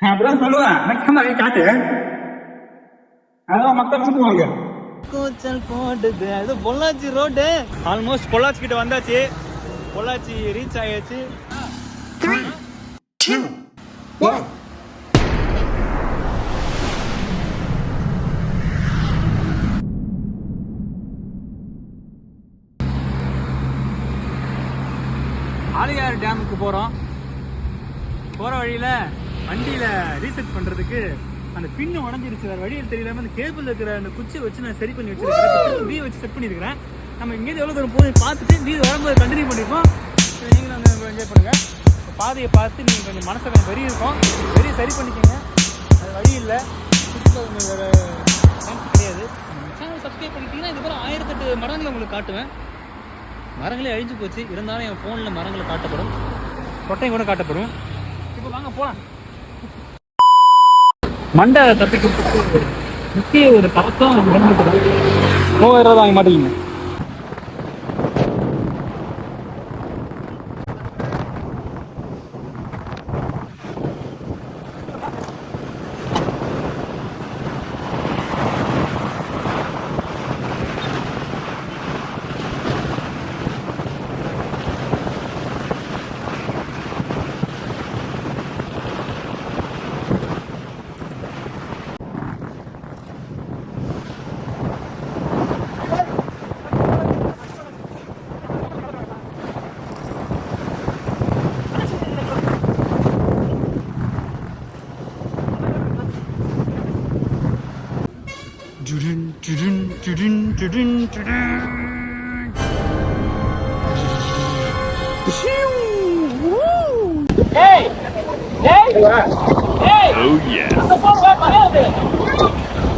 அப்படிதான் சொல்லுவேன் எனக்கு நிறைய காட்டு அதான் மக்கள் சொல்லுவாங்க கூச்சல் போடுது அது பொள்ளாச்சி ரோடு ஆல்மோஸ்ட் பொள்ளாச்சி கிட்ட வந்தாச்சு பொள்ளாச்சி ரீச் ஆயாச்சு ஆலியார் டேமுக்கு போகிறோம் போகிற வழியில் வண்டியில் ரீசெட் பண்ணுறதுக்கு அந்த பின்னு உடஞ்சிருச்சு. வேறு வழியில் தெரியாமல் அந்த கேபிள் இருக்கிற அந்த குச்சியை வச்சு நான் சரி பண்ணி வச்சுருக்கேன். வீ வச்சு செட் பண்ணியிருக்கிறேன். நம்ம இங்கேருந்து எவ்வளோ தூரம் போகுது பார்த்துட்டு வீ வரும்போது கண்டினியூ பண்ணிப்போம் சரி, நீங்களும் வந்து என்ஜாய் பண்ணுங்கள் பாதையை பார்த்து நீங்கள் கொஞ்சம் மனசை கொஞ்சம் வெறி இருக்கும் வெறி சரி பண்ணிக்கோங்க. அது வழி இல்லை. சுற்றுலா கொஞ்சம் வேறு சான்ஸ் கிடையாது. சேனல் சப்ஸ்கிரைப் பண்ணிட்டீங்கன்னா இதுக்கப்புறம் ஆயிரத்தெட்டு மரங்களை உங்களுக்கு காட்டுவேன். மரங்களே அழிஞ்சு போச்சு. இருந்தாலும் என் ஃபோனில் மரங்களை காட்டப்படும். கொட்டையும் கூட காட்டப்படும். இப்போ வாங்க போகலாம் மண்டை தப்பிக்கிறதுக்கு முக்கிய ஒரு கவசம் மூவாயிரம் ரூபா வாங்க மாட்டீங்க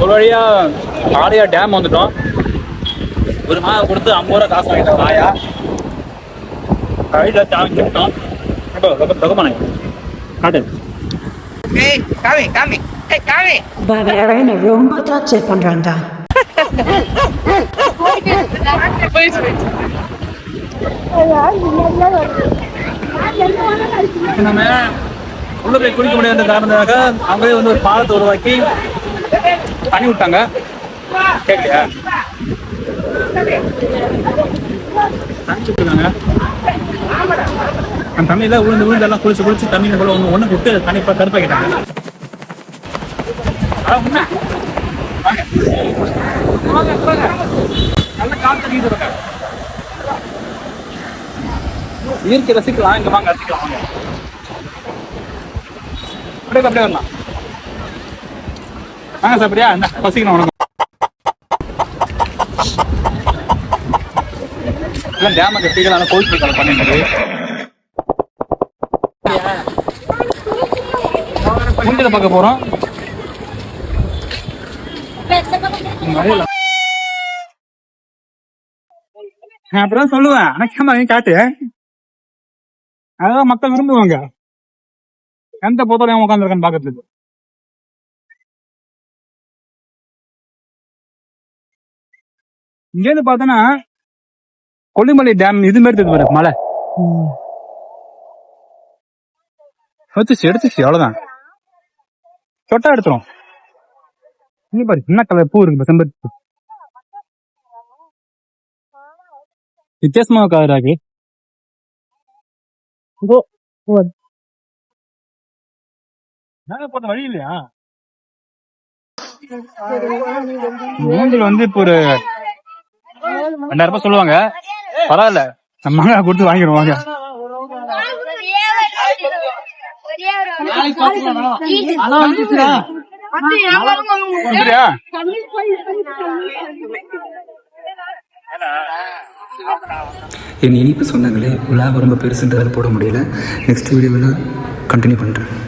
ஒரு வழியா ஆலயா டேம் வந்துட்டோம். ஒரு மாதம் கொடுத்து ஐம்பது ரூபா காசு வாங்கிட்டோம். மாயா கையில் தாங்கி விட்டோம் தகமான காட்டு. ஏய் காமி காமி. ஏய் காமி. ரொம்ப டார்ச்சர் பண்றான்டா. நம்ம உள்ள போய் குளிக்க முடியாத காரணத்துக்காக அவங்களே வந்து ஒரு பாலத்தை உருவாக்கி தண்ணி விட்டாங்க. கேட்கலையா? அந்த தண்ணியில உளுந்து உளுந்து எல்லாம் குளிச்சு குளிச்சு தண்ணி போல ஒன்று ஒன்று விட்டு தண்ணி கருப்பாக்கிட்டாங்க. அதான் உண்மை. நல்ல காற்று இருக்காங்க இயற்கை ரசிக்கலாம் இங்க வாங்க ரசிக்கலாம் வாங்க. அப்படியே அப்படியே வரலாம். வாங்க சாப்பிடியா இந்த பசிக்கணும் உனக்கு. எல்லாம் டேம கட்டிகள் ஆனால் கோயில் பண்ணிட்டு மூஞ்சில பார்க்க போறோம். அப்படிதான் சொல்லுவேன். எனக்கு நீ காட்டு. அதான் மக்கள் விரும்புவாங்க. எந்த போத்தலையும் உட்காந்துருக்கான்னு பாக்கிறதுக்கு இங்கேருந்து பார்த்தோன்னா கொல்லிமலை டேம் இது மாதிரி இருக்குது பாரு மலை. எடுத்துச்சு எடுத்துச்சு அவ்வளவுதான். சொட்டா எடுத்துரும். இங்க பாரு என்ன கலர் பூ இருக்கு பாரு, செம்பருத்தி பூ. வித்தியாசமா கலர் ஆகி போட்ட வழி இல்லையா? மூங்கில் வந்து இப்போ ஒரு ரெண்டாயிரம் ரூபாய் சொல்லுவாங்க. பரவாயில்ல. நம்ம மாங்காய் கொடுத்து வாங்கிடுவாங்க வந்துறியா என் இனிப்பு சொந்தங்களே விழா ரொம்ப பெருசுன்றதால் போட முடியல. நெக்ஸ்ட் வீடியோவில் கண்டினியூ பண்ணுறேன்